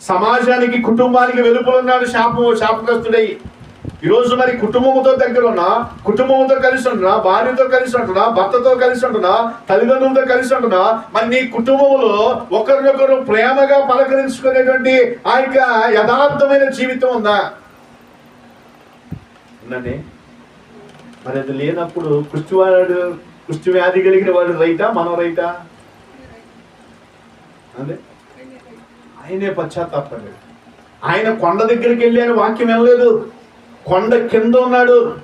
సమాజానికి కుటుంబానికి వెలుపులున్నాడు శాపము శాపగ్రస్తుడై ఈరోజు మరి కుటుంబంతో దగ్గర ఉన్నా కుటుంబంతో కలిసి ఉంటున్నా భార్యతో కలిసి ఉంటున్నా భర్తతో కలిసి ఉంటున్నా తల్లిదండ్రులతో కలిసి ఉంటున్నా మరి నీ కుటుంబంలో ఒకరినొకరు ప్రేమగా పలకరించుకునేటువంటి ఆ యొక్క యథార్థమైన జీవితం ఉందా? ఉందండి. మరి అది లేనప్పుడు కుష్టివాడు కుష్టి వ్యాధి కలిగిన వాడు రైటా మనం రైటా అదే ఆయనే పశ్చాత్తాపడలేదు ఆయన కొండ దగ్గరికి వెళ్ళి అని వాక్యం వెళ్ళలేదు కొండ కింద ఉన్నాడు.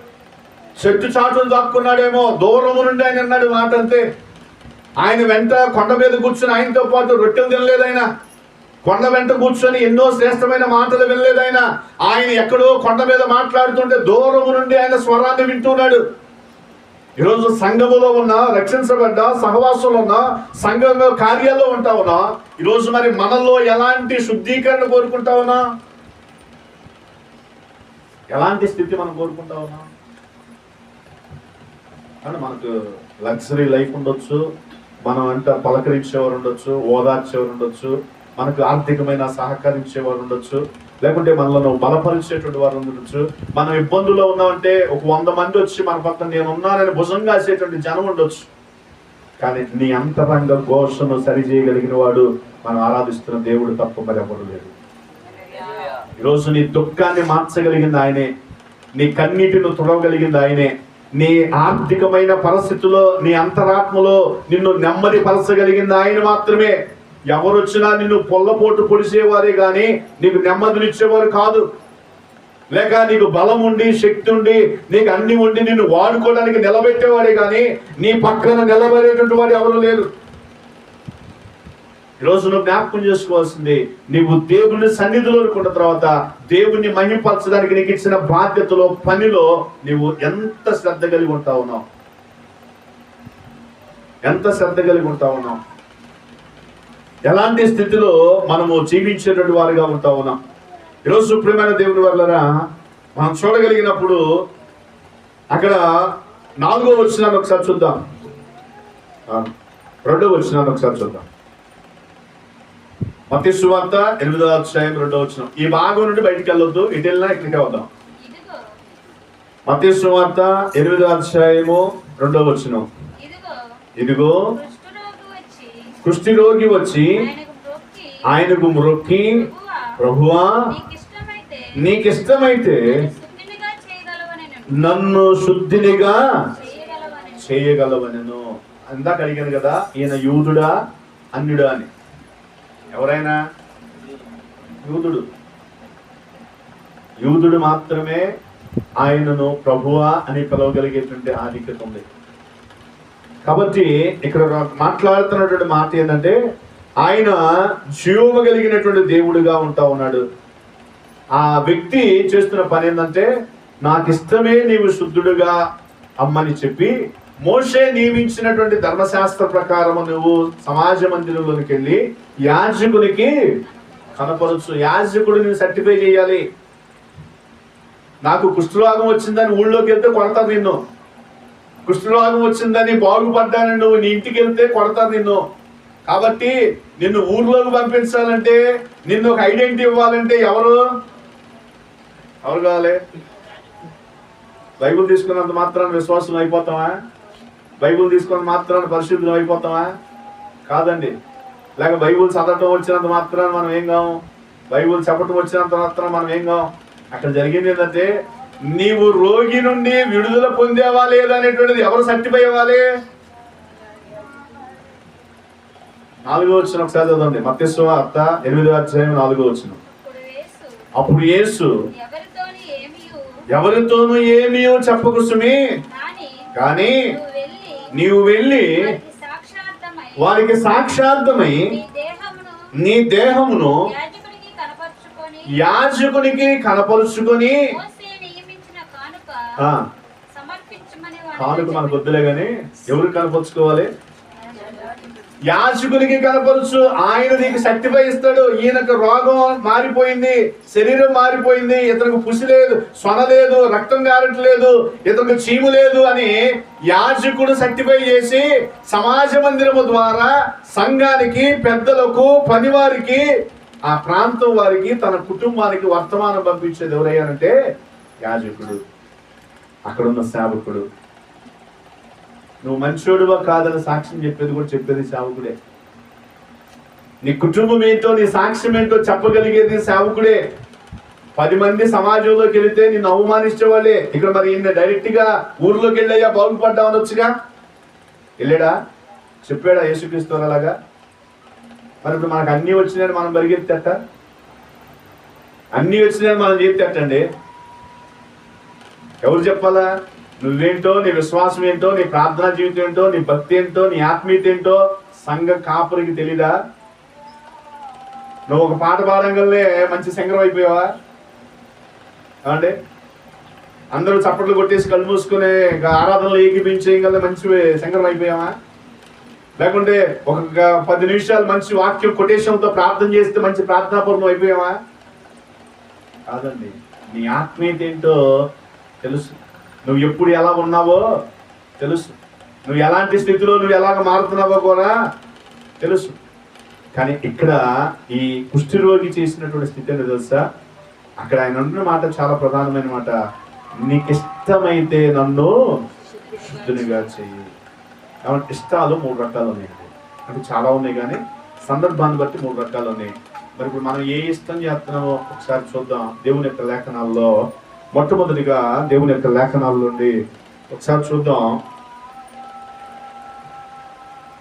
చెట్టు చాటులు దాక్కున్నాడేమో. దూరము నుండి ఆయన అన్నాడు మాట అంతే. ఆయన వెంట కొండ మీద కూర్చుని ఆయనతో పాటు రొట్టెలు తినలేదు ఆయన. కొండ వెంట కూర్చొని ఎన్నో శ్రేష్టమైన మాటలు వినలేదు ఆయన. ఆయన ఎక్కడో కొండ మీద మాట్లాడుతుంటే దూరము నుండి ఆయన స్వరాన్ని వింటున్నాడు. ఈరోజు సంఘములో ఉన్నా రక్షించబడ్డ సహవాసంలో ఉన్నా సంఘంలో కార్యాల్లో ఉంటా ఉన్నా ఈరోజు మరి మనలో ఎలాంటి శుద్ధీకరణ కోరుకుంటా ఉన్నా? ఎలాంటి స్థితి మనం కోరుకుంటా ఉన్నా? కానీ మనకు లగ్జరీ లైఫ్ ఉండొచ్చు మనం అంట పలకరించేవారు ఉండొచ్చు ఓదార్చేవారు ఉండొచ్చు మనకు ఆర్థికమైన సహకరించేవారు ఉండొచ్చు. లేకుంటే మనలను బలపరిచేటువంటి వారు ఉండొచ్చు. మనం ఇబ్బందుల్లో ఉన్నామంటే ఒక వంద మంది వచ్చి మన పక్కన నేను ఉన్నానని భుజం కాసేటువంటి జనం ఉండొచ్చు. కానీ నీ అంతరంగ ఘోషను సరిచేయగలిగిన వాడు మనం ఆరాధిస్తున్న దేవుడు తప్ప మరి ఎవరు లేడు. ఈరోజు నీ దుఃఖాన్ని మార్చగలిగింది ఆయనే. నీ కన్నీటిని తుడవగలిగింది ఆయనే. నీ ఆర్థికమైన పరిస్థితిలో నీ అంతరాత్మలో నిన్ను నెమ్మది పరచగలిగింది ఆయన మాత్రమే. ఎవరు వచ్చినా నిన్ను పొల్లపోటు పొడిసేవారే కానీ నీకు నెమ్మదినిచ్చేవారు కాదు. లేక నీకు బలం ఉండి శక్తి ఉండి నీకు అన్ని ఉండి నిన్ను వాడుకోవడానికి నిలబెట్టేవాడే కానీ నీ పక్కన నిలబడేటువంటి వాడు ఎవరు లేరు. ఈరోజు నువ్వు జ్ఞాపకం చేసుకోవాల్సింది నీవు దేవుని సన్నిధిలో అనుకున్న తర్వాత దేవుణ్ణి మహిమపరచడానికి నీకు ఇచ్చిన బాధ్యతలో పనిలో నీవు ఎంత శ్రద్ధ కలిగి ఉంటా ఉన్నావు ఎంత శ్రద్ధ కలిగి ఉంటా ఉన్నావు ఎలాంటి స్థితిలో మనము జీవించేటువంటి వారుగా ఉంటా ఉన్నాం? ఈరోజు సుప్రీమైన దేవుని వల్లరా మనం చూడగలిగినప్పుడు అక్కడ నాలుగో వచ్చినాన్ని ఒకసారి చూద్దాం. రెండో వచ్చినాన్ని ఒకసారి చూద్దాం. మతి సువార్త ఎనిమిదో అధ్యాయం రెండో వచ్చిన ఈ భాగం నుండి బయటికి వెళ్ళొద్దు ఇటు వెళ్ళినా ఇక్కడికే వద్దాం. మతి సువార్త ఎనిమిదో అధ్యాయము రెండో వచ్చిన ఇదిగో కుష్టి రోగి వచ్చి ఆయనకు మొక్కి ప్రభువా నీకిష్టమైతే నన్ను శుద్ధినిగా చేయగలవనను. అందాక అడిగాను కదా ఈయన యూదుడా అన్యుడా అని. ఎవరైనా? యూదుడు. యూదుడు మాత్రమే ఆయనను ప్రభువా అని పిలవగలిగేటువంటి ఆధిక్యత ఉంది. కాబట్టి ఇక్కడ మాట్లాడుతున్నటువంటి మాట ఏంటంటే ఆయన జీవము కలిగినటువంటి దేవుడిగా ఉంటా ఉన్నాడు. ఆ వ్యక్తి చేస్తున్న పని ఏంటంటే నాకు ఇష్టమే నీవు శుద్ధుడుగా అమ్మని చెప్పి మోషే నియమించినటువంటి ధర్మశాస్త్ర ప్రకారము నువ్వు సమాజ మందిరంలోకి వెళ్ళి యాజకునికి కనపరచు. యాజకుడు నేను సర్టిఫై చేయాలి. నాకు కుష్ఠరోగం వచ్చిందని ఊళ్ళోకి వెళ్తే కొడతాను నిన్ను. కుష్ఠరోగం వచ్చిందని బాగుపడ్డానని నువ్వు నీ ఇంటికి వెళ్తే కొడతారు నిన్ను. కాబట్టి నిన్ను ఊర్లోకి పంపించాలంటే నిన్ను ఒక ఐడెంటిటీ ఇవ్వాలంటే ఎవరు? ఎవరు కావాలి? బైబుల్ తీసుకున్నంత మాత్రాన విశ్వాసం అయిపోతామా? బైబుల్ తీసుకున్న మాత్రాన పరిశుద్ధం అయిపోతామా? కాదండి. లేక బైబుల్ చదవటం వచ్చినంత మాత్రాన మనం ఏం కాము? బైబుల్ చెప్పటం వచ్చినంత మాత్రం మనం ఏం కాము? అక్కడ జరిగింది ఏంటంటే నీవు రోగి నుండి విడుదల పొందేవా లేదా అనేటువంటిది ఎవరు సర్టిఫై అవ్వాలి? నాలుగో వచ్చిన ఒకసారి చదవండి. మత్స్వ అత్త ఎనిమిదో అధ్యాయం నాలుగో వచ్చిన అప్పుడు యేసు ఎవరితోని ఏమీ చెప్పకు సుమి. కాని నీవు వెళ్ళి వారికి సాక్షార్థమై నీ దేహమును యాజకునికి కనపరుచుకొని కానుక మనకు వద్దులే గాని ఎవరు కనపరుచుకోవాలి? యాజకునికి కనపరుచు. ఆయన నీకు సర్టిఫై ఇస్తాడు ఈయనకు రోగం మారిపోయింది శరీరం మారిపోయింది. ఇతనికి పుసి లేదు సొన లేదు రక్తం కారట్లేదు ఇతనికి చీము లేదు అని యాజకుడు సర్టిఫై చేసి సమాజ మందిరము ద్వారా సంఘానికి పెద్దలకు పనివారికి ఆ ప్రాంతం వారికి తన కుటుంబానికి వర్తమానం పంపించేది ఎవరయ్యానంటే యాజకుడు. అక్కడున్న సేవకుడు. నువ్వు మంచోడువా కాదని సాక్ష్యం చెప్పేది కూడా చెప్పేది సేవకుడే. నీ కుటుంబం ఏంటో నీ సాక్ష్యం ఏంటో చెప్పగలిగేది సేవకుడే. పది మంది సమాజంలోకి వెళితే నిన్ను అవమానించే వాళ్ళే. ఇక్కడ మరి ఈయన డైరెక్ట్గా ఊర్లోకి వెళ్ళయ్యా బాగుపడ్డావు అనొచ్చుగా వెళ్ళాడా? చెప్పాడా యేసుక్రీస్తు అలాగా మరి ఇప్పుడు మనకు అన్నీ వచ్చినాయని మనం పరిగెత్తట అన్నీ వచ్చినాయని మనం చెప్తేటండి ఎవరు చెప్పాలా? నువ్వేంటో నీ విశ్వాసం ఏంటో నీ ప్రార్థనా జీవితం ఏంటో నీ భక్తి ఏంటో నీ ఆత్మీయత ఏంటో సంఘ కాపురికి తెలీదా? నువ్వు ఒక పాట పాడంగానే మంచి సంగరం అయిపోయావా? అంటే అందరూ చప్పట్లు కొట్టేసి కళ్ళు మూసుకునే ఇంకా ఆరాధనలు ఏకీపించేయగల మంచి సంగరం అయిపోయావా? లేకుంటే ఒక పది నిమిషాలు మంచి వాక్యం కొటేషన్తో ప్రార్థన చేస్తే మంచి ప్రార్థనాపూర్వం అయిపోయావా? కాదండి. నీ ఆత్మీయత ఏంటో తెలుసు. నువ్వు ఎప్పుడు ఎలా ఉన్నావో తెలుసు. నువ్వు ఎలాంటి స్థితిలో నువ్వు ఎలాగ మారుతున్నావో కూడా తెలుసు. కానీ ఇక్కడ ఈ కుష్ఠరోగి చేసినటువంటి స్థితి అనేది తెలుసా? అక్కడ ఆయన అంటున్న మాట చాలా ప్రధానమైన మాట. నీకు ఇష్టమైతే నన్ను శుద్ధునిగా చెయ్యి. కాబట్టి ఇష్టాలు మూడు రకాలు ఉన్నాయండి అంటే చాలా ఉన్నాయి కానీ సందర్భాన్ని బట్టి మూడు రకాలు ఉన్నాయి. మరి ఇప్పుడు మనం ఏ ఇష్టం చేస్తున్నామో ఒకసారి చూద్దాం. దేవుని యొక్క లేఖనాల్లో మొట్టమొదటిగా దేవుని యొక్క లేఖనాల నుండి ఒకసారి చూద్దాం.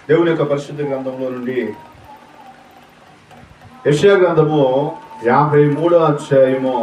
దేవుని యొక్క పరిశుద్ధ గ్రంథంలో నుండి యెషయా గ్రంథము యాభై మూడో అధ్యాయము